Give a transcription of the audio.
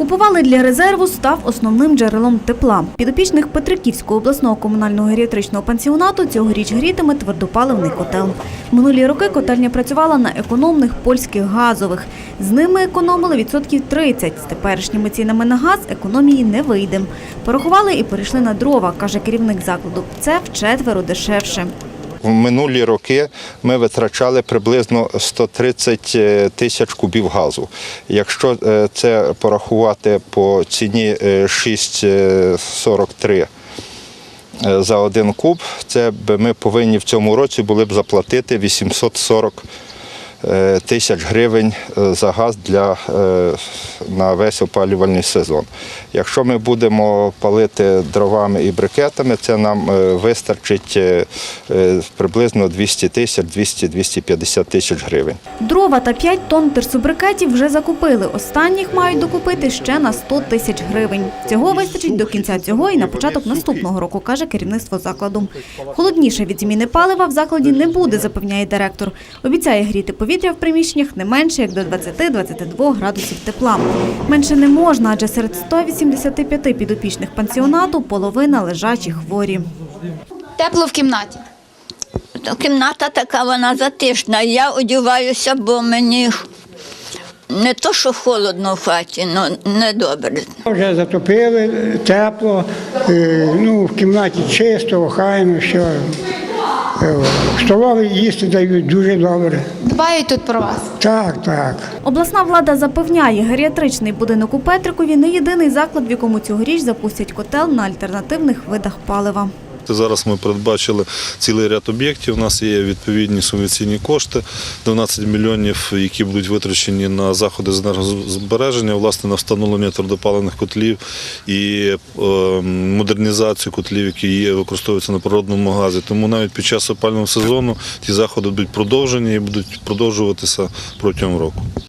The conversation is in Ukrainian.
Купували для резерву став основним джерелом тепла. Підопічних Петриківського обласного комунального геріатричного пансіонату цьогоріч грітиме твердопаливний котел. Минулі роки котельня працювала на економних польських газових. З ними економили відсотків 30. З теперішніми цінами на газ економії не вийде. Порахували і перейшли на дрова, каже керівник закладу. Це вчетверо дешевше. В минулі роки ми витрачали приблизно 130 тисяч кубів газу. Якщо е, це порахувати по ціні е, 6,43 е, за один куб, це ми повинні в цьому році були б заплатити 840 е, тисяч гривень е, за газ для, е, на весь опалювальний сезон. Якщо ми будемо палити дровами і брикетами, це нам е, вистачить е, е, приблизно 200 тисяч, 200-250 тисяч гривень. Дрова та 5 тонн терсубрикетів вже закупили. Останніх мають докупити ще на 100 тисяч гривень. Цього вистачить до кінця цього і на початок наступного року, каже керівництво закладу. Холодніше від зміни палива в закладі не буде, запевняє директор. Обіцяє гріти повітря в приміщеннях не менше як до 20-22 градусів тепла. Менше не можна, адже серед 185 підопічних пансіонату половина лежачі хворі. Тепло в кімнаті. То кімната така вона затишна. Я одягаюся, бо мені не то, що холодно в хаті, але недобре. Вже затопили, тепло, е, ну, в кімнаті чисто, охайно, все. В столові їсти дають дуже добре. Дбають тут про вас. Так, так. Обласна влада запевняє, геріатричний будинок у Петрикові не єдиний заклад, в якому цьогоріч запустять котел на альтернативних видах палива. Зараз ми передбачили цілий ряд об'єктів. У нас є відповідні субвенційні кошти, 12 мільйонів, які будуть витрачені на заходи з енергозбереження, власне, на встановлення твердопаливних котлів і е, модернізацію котлів, які є, використовуються на природному газі. Тому навіть під час опального сезону ті заходи будуть продовжені і будуть продовжуватися протягом року.